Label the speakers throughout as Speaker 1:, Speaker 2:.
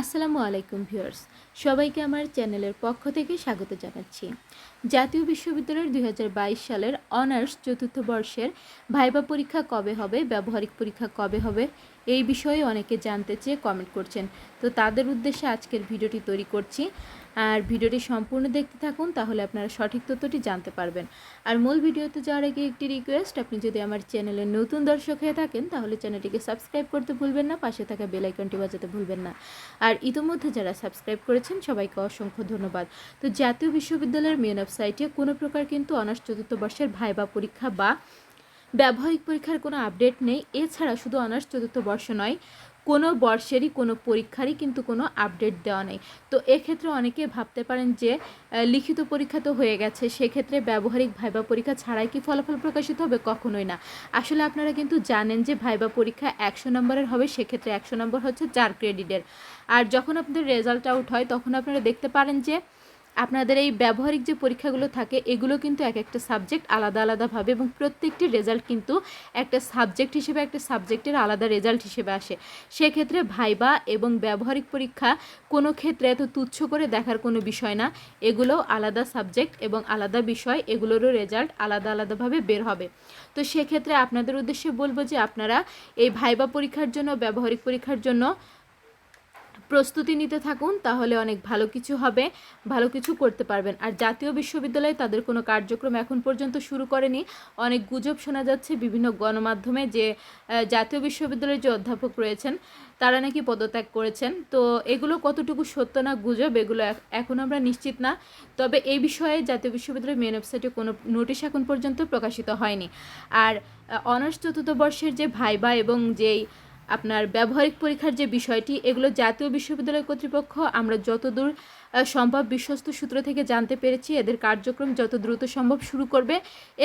Speaker 1: আসসালামু আলাইকুম ভিউয়ার্স, সবাইকে আমার চ্যানেলের পক্ষ থেকে স্বাগত জানাচ্ছি। জাতীয় বিশ্ববিদ্যালয়ের দুই হাজার বাইশ সালের অনার্স চতুর্থ বর্ষের ভাইবা পরীক্ষা কবে হবে, ব্যবহারিক পরীক্ষা কবে হবে, এই বিষয়ে অনেকে জানতে চেয়ে কমেন্ট করছেন। তো তাদের উদ্দেশ্যে আজকের ভিডিওটি তৈরি করছি। আর ভিডিওটি সম্পূর্ণ দেখতে থাকুন, তাহলে আপনারা সঠিক তথ্যটি জানতে পারবেন। আর মূল ভিডিওতে যাওয়ার আগে একটি রিকোয়েস্ট আপনি যদি আমার চ্যানেলের নতুন দর্শক হয়ে থাকেন, তাহলে চ্যানেলটিকে সাবস্ক্রাইব করতে ভুলবেন না, পাশে থাকা বেল আইকনটি বাজাতে ভুলবেন না। আর ইতোমধ্যে যারা সাবস্ক্রাইব করেছেন, সবাইকে অসংখ্য ধন্যবাদ। তো জাতীয় বিশ্ববিদ্যালয়ের মেন ওয়েবসাইটে কোনো প্রকার কিন্তু অনার্স চতুর্থ বর্ষের ভাইবা পরীক্ষা বা ব্যবহারিক পরীক্ষার কোনো আপডেট নেই। এছাড়া শুধু অনার্স চতুর্থ বর্ষ নয় কোনো বর্ষেরই, কোনো পরীক্ষারই কিন্তু কোনো আপডেট দেওয়া নেই। তো এক্ষেত্রে অনেকে ভাবতে পারেন যে লিখিত পরীক্ষা তো হয়ে গেছে, সেক্ষেত্রে ব্যবহারিক ভাইবা পরীক্ষা ছাড়াই কি ফলাফল প্রকাশিত হবে? কখনোই না। আসলে আপনারা কিন্তু জানেন যে, ভাইবা পরীক্ষা একশো নম্বরের হবে, সেক্ষেত্রে একশো নম্বর হচ্ছে চার ক্রেডিটের আর যখন আপনাদের রেজাল্ট আউট হয়, তখন আপনারা দেখতে পারেন যে আপনাদের এই ব্যবহারিক যে পরীক্ষাগুলো থাকে, এগুলো কিন্তু এক একটা সাবজেক্ট আলাদা আলাদাভাবে এবং প্রত্যেকটি রেজাল্ট কিন্তু একটা সাবজেক্ট হিসেবে একটা সাবজেক্টের আলাদা রেজাল্ট হিসেবে আসে। সেক্ষেত্রে ভাইবা এবং ব্যবহারিক পরীক্ষা কোনো ক্ষেত্রে এত তুচ্ছ করে দেখার কোনো বিষয় না। এগুলো আলাদা সাবজেক্ট এবং আলাদা বিষয়, এগুলোরও রেজাল্ট আলাদা আলাদাভাবে বের হবে। তো সেক্ষেত্রে আপনাদের উদ্দেশ্যে বলব যে আপনারা এই ভাইবা পরীক্ষার জন্য, ব্যবহারিক পরীক্ষার জন্য প্রস্তুতি নিতে থাকুন, তাহলে অনেক ভালো কিছু হবে, ভালো কিছু করতে পারবেন। আর জাতীয় বিশ্ববিদ্যালয়ে তাদের কোনো কার্যক্রম এখন পর্যন্ত শুরু করেনি। অনেক গুজব শোনা যাচ্ছে বিভিন্ন গণমাধ্যমে যে জাতীয় বিশ্ববিদ্যালয়ের যে অধ্যাপক রয়েছেন, তারা নাকি পদত্যাগ করেছেন। তো এগুলো কতটুকু সত্য না গুজব, এগুলো এখ- এখন আমরা নিশ্চিত না। তবে এই বিষয়ে জাতীয় বিশ্ববিদ্যালয়ের মেন ওয়েবসাইটে কোনো নোটিশ এখন পর্যন্ত প্রকাশিত হয়নি। আর অনার্স চতুর্থ বর্ষের যে ভাইবা এবং যেই আপনার ব্যবহারিক পরীক্ষার যে বিষয়টি, এগুলো জাতীয় বিশ্ববিদ্যালয় কর্তৃপক্ষ আমরা যতদূর সম্ভব বিশ্বস্ত সূত্র থেকে জানতে পেরেছি। এদের কার্যক্রম যত দ্রুত সম্ভব শুরু করবে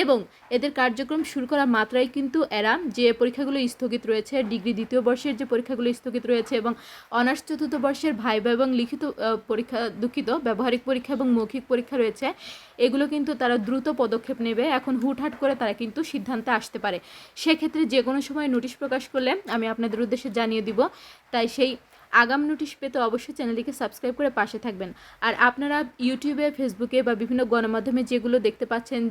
Speaker 1: এবং এদের কার্যক্রম শুরু করা মাত্রাই কিন্তু এরা যে পরীক্ষাগুলো স্থগিত রয়েছে, ডিগ্রি দ্বিতীয় বর্ষের যে পরীক্ষাগুলো স্থগিত রয়েছে এবং অনার্স চতুর্থ বর্ষের ভাইবা এবং লিখিত পরীক্ষা, দুঃখিত, ব্যবহারিক পরীক্ষা এবং মৌখিক পরীক্ষা রয়েছে, এগুলো কিন্তু তারা দ্রুত পদক্ষেপ নেবে। এখন হুটহাট করে তারা কিন্তু সিদ্ধান্তে আসতে পারে। সেক্ষেত্রে যে কোনো সময় নোটিশ প্রকাশ করলে আমি আপনাদের উদ্দেশ্যে জানিয়ে দিব। তাই সেই আগাম নোটিশ পেতে অবশ্যই চ্যানেলটিকে সাবস্ক্রাইব করে পাশে থাকবেন। আর আপনারা ইউটিউবে, ফেসবুকে বা বিভিন্ন গণমাধ্যমে যেগুলো দেখতে পাচ্ছেন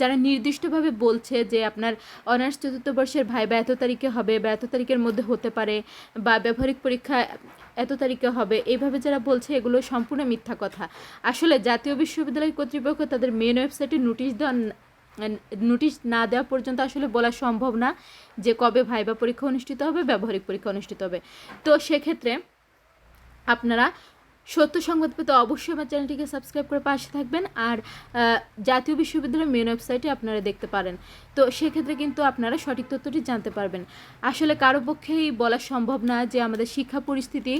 Speaker 1: যারা নির্দিষ্টভাবে বলছে যে আপনার অনার্স চতুর্থ বর্ষের ভাই বা এত তারিখে হবে বা এত তারিখের মধ্যে হতে পারে বা ব্যবহারিক পরীক্ষা এত তারিখে হবে, এইভাবে যারা বলছে এগুলো সম্পূর্ণ মিথ্যা কথা। আসলে জাতীয় বিশ্ববিদ্যালয় কর্তৃপক্ষ তাদের মেন ওয়েবসাইটে নোটিশ দেওয়া নোটিশ না দেওয়া পর্যন্ত আসলে বলা সম্ভব না যে কবে ভাইবা পরীক্ষা অনুষ্ঠিত হবে, ব্যবহারিক পরীক্ষা অনুষ্ঠিত হবে। তো সেক্ষেত্রে আপনারা সত্য সংবাদ পেতে অবশ্যই আমার চ্যানেলটিকে সাবস্ক্রাইব করে পাশে থাকবেন আর জাতীয় বিশ্ববিদ্যালয়ের মেন ওয়েবসাইটে আপনারা দেখতে পারেন। তো সেক্ষেত্রে কিন্তু আপনারা সঠিক তথ্যটি জানতে পারবেন। আসলে কারও পক্ষেই বলা সম্ভব না যে আমাদের শিক্ষা পরিস্থিতি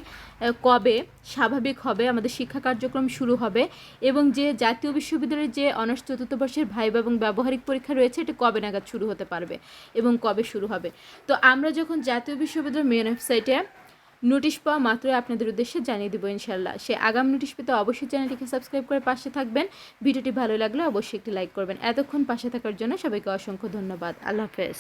Speaker 1: কবে স্বাভাবিক হবে, আমাদের শিক্ষা কার্যক্রম শুরু হবে এবং যে জাতীয় বিশ্ববিদ্যালয়ের যে অনার্স চতুর্থ বর্ষের ভাইবা এবং ব্যবহারিক পরীক্ষা রয়েছে, এটা কবে নাগাদ শুরু হতে পারবে এবং কবে শুরু হবে। তো আমরা যখন জাতীয় বিশ্ববিদ্যালয়ের মেন ওয়েবসাইটে নোটিশ পাওয়া মাত্রই আপনাদের উদ্দেশ্যে জানিয়ে দেবো ইনশাল্লাহ সে আগাম নোটিশ পেতে অবশ্যই চ্যানেলটিকে সাবস্ক্রাইব করে পাশে থাকবেন। ভিডিওটি ভালো লাগলে অবশ্যই একটি লাইক করবেন। এতক্ষণ পাশে থাকার জন্য সবাইকে অসংখ্য ধন্যবাদ। আল্লাহ হাফেজ।